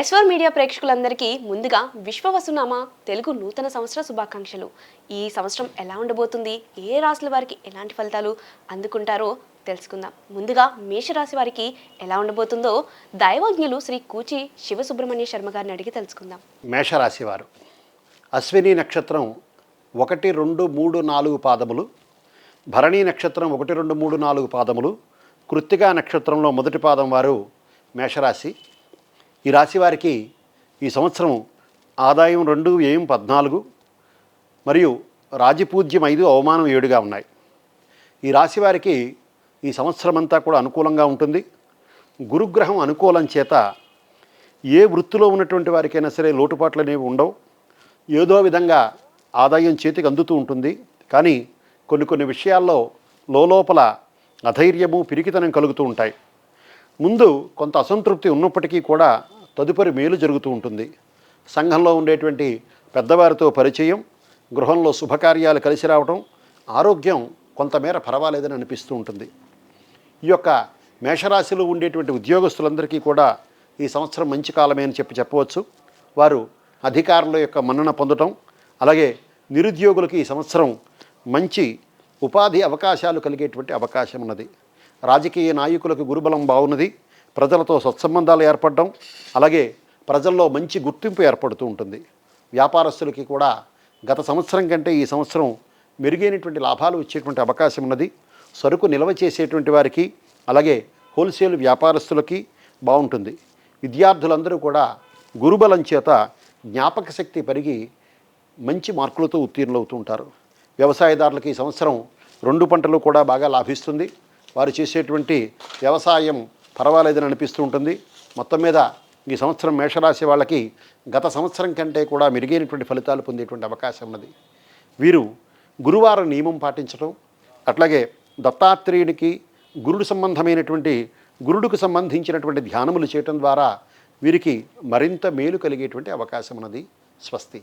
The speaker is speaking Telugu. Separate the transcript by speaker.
Speaker 1: ఎస్వర్ మీడియా ప్రేక్షకులందరికీ ముందుగా విశ్వవసునామా తెలుగు నూతన సంవత్సర శుభాకాంక్షలు. ఈ సంవత్సరం ఎలా ఉండబోతుంది? ఏ రాశుల వారికి ఎలాంటి ఫలితాలు అందుకుంటారో తెలుసుకుందాం. ముందుగా మేషరాశి వారికి ఎలా ఉండబోతుందో దైవజ్ఞులు శ్రీ కూచి శివసుబ్రహ్మణ్య శర్మ గారిని అడిగి తెలుసుకుందాం.
Speaker 2: మేషరాశి వారు అశ్విని నక్షత్రం ఒకటి రెండు మూడు నాలుగు పాదములు భరణి నక్షత్రం ఒకటి రెండు మూడు నాలుగు పాదములు కృత్తికా నక్షత్రంలో మొదటి పాదం వారు మేషరాశి. ఈ రాశి వారికి ఈ సంవత్సరం ఆదాయం రెండు వ్యయం పద్నాలుగు మరియు రాజపూజ్యం ఐదు అవమానం ఏడుగా ఉన్నాయి. ఈ రాశి వారికి ఈ సంవత్సరం అంతా కూడా అనుకూలంగా ఉంటుంది. గురుగ్రహం అనుకూలం చేత ఏ వృత్తిలో ఉన్నటువంటి వారికైనా సరే లోటుపాట్లు అనేవి ఉండవు. ఏదో విధంగా ఆదాయం చేతికి అందుతూ ఉంటుంది. కానీ కొన్ని కొన్ని విషయాల్లో లోపల అధైర్యము పిరికితనం కలుగుతూ ఉంటాయి. ముందు కొంత అసంతృప్తి ఉన్నప్పటికీ కూడా తదుపరి మేలు జరుగుతూ ఉంటుంది. సంఘంలో ఉండేటువంటి పెద్దవారితో పరిచయం గృహంలో శుభకార్యాలు కలిసి రావడం ఆరోగ్యం కొంతమేర పర్వాలేదని అనిపిస్తూ ఉంటుంది. ఈ యొక్క మేషరాశిలో ఉండేటువంటి ఉద్యోగస్తులందరికీ కూడా ఈ సంవత్సరం మంచి కాలమే అని చెప్పి చెప్పవచ్చు. వారు అధికారుల యొక్క మన్నన పొందటం అలాగే నిరుద్యోగులకు ఈ సంవత్సరం మంచి ఉపాధి అవకాశాలు కలిగేటువంటి అవకాశం ఉన్నది. రాజకీయ నాయకులకు గురుబలం బాగున్నది. ప్రజలతో సత్సంబంధాలు ఏర్పడడం అలాగే ప్రజల్లో మంచి గుర్తింపు ఏర్పడుతూ ఉంటుంది. వ్యాపారస్తులకి కూడా గత సంవత్సరం కంటే ఈ సంవత్సరం మెరుగైనటువంటి లాభాలు వచ్చేటువంటి అవకాశం ఉన్నది. సరుకు నిల్వ చేసేటువంటి వారికి అలాగే హోల్సేల్ వ్యాపారస్తులకి బాగుంటుంది. విద్యార్థులందరూ కూడా గురుబలం చేత జ్ఞాపక శక్తి పెరిగి మంచి మార్కులతో ఉత్తీర్ణులవుతూ ఉంటారు. వ్యవసాయదారులకి ఈ సంవత్సరం రెండు పంటలు కూడా బాగా లాభిస్తుంది. వారు చేసేటువంటి వ్యవసాయం పర్వాలేదని అనిపిస్తూ ఉంటుంది. మొత్తం మీద ఈ సంవత్సరం మేషరాశి వాళ్ళకి గత సంవత్సరం కంటే కూడా మెరుగైనటువంటి ఫలితాలు పొందేటువంటి అవకాశం ఉన్నది. వీరు గురువారం నియమం పాటించడం అట్లాగే దత్తాత్రేయునికి గురుడు సంబంధమైనటువంటి గురుడుకు సంబంధించినటువంటి ధ్యానములు చేయటం ద్వారా వీరికి మరింత మేలు కలిగేటువంటి అవకాశం ఉన్నది. స్వస్తి.